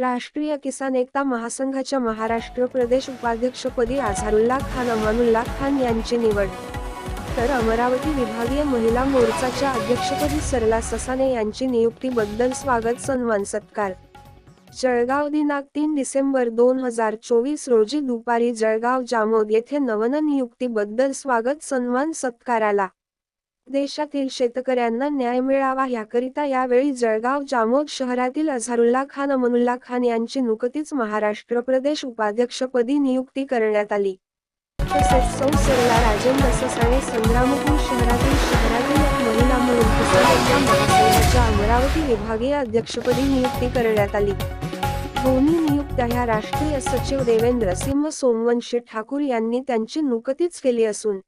राष्ट्रीय किसान एकता महासंघाच्या महाराष्ट्र प्रदेश उपाध्यक्षपदी आझारुल्ला खान अमानुल्ला खान यांची निवड. तर अमरावती विभागीय महिला मोर्चाच्या अध्यक्षपदी सरला ससाने यांची नियुक्तीबद्दल स्वागत सन्मान सत्कार. जळगाव दिनांक तीन डिसेंबर दोन हजार चोवीस रोजी दुपारी जळगाव जामोद येथे नवननियुक्तीबद्दल स्वागत सन्मान सत्काराला देशातील शेतकऱ्यांना न्याय मिळावा याकरिता यावेळी जळगाव जामोद शहरातील अझारुल्ला खान अमनुल्ला खान यांची नुकतीच महाराष्ट्र प्रदेश उपाध्यक्षपदी नियुक्ती करण्यात आली. तसेच सौ सरला राजेंद्र ससाणे संग्रामपूर शहरातील शहरातील एक महिला म्हणून महासंघाच्या अमरावती विभागीय अध्यक्षपदी नियुक्ती करण्यात आली. दोन्ही नियुक्त्या ह्या राष्ट्रीय सचिव देवेंद्र सिंह सोमवंशी ठाकूर यांनी त्यांची नुकतीच केली असून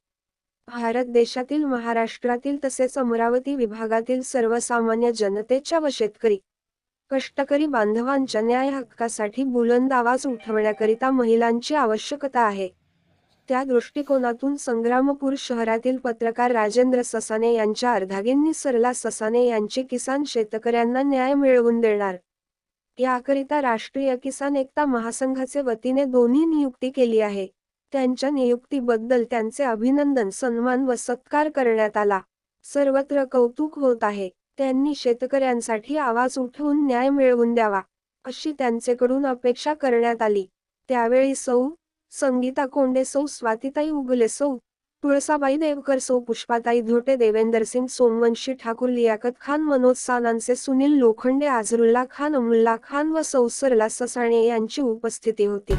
भारत देशातील महाराष्ट्रातील तसेच अमरावती विभागातील सर्वसामान्य जनतेच्या व शेतकरी कष्टकरी बांधवांच्या न्याय हक्कासाठी बुलंद आवाज उठवण्याकरिता महिलांची आवश्यकता आहे. त्या दृष्टिकोनातून संग्रामपूर शहरातील पत्रकार राजेंद्र ससाने यांच्या अर्धागिंनी सरला ससाने यांचे किसान शेतकऱ्यांना न्याय मिळवून देणार. याकरिता राष्ट्रीय किसान एकता महासंघाचे वतीने दोन्ही नियुक्ती केली आहे. त्यांच्या नियुक्तीबद्दल त्यांचे अभिनंदन सन्मान व सत्कार करण्यात आला. सर्वत्र कौतुक होत आहे. त्यांनी शेतकऱ्यांसाठी आवाज उठवून न्याय मिळवून द्यावा अशी त्यांचेकडून अपेक्षा करण्यात आली. त्यावेळी सौ संगीता कोंडे सौ स्वातिताई उगले सौ तुळसाबाई देवकर सौ पुष्पाताई धोटे देवेंदर सिंग सोमवंशी ठाकूर लियाकत खान मनोज सानांचे सुनील लोखंडे आझरुल्ला खान अमुल्ला खान व सौ सरला ससाणे यांची उपस्थिती होती.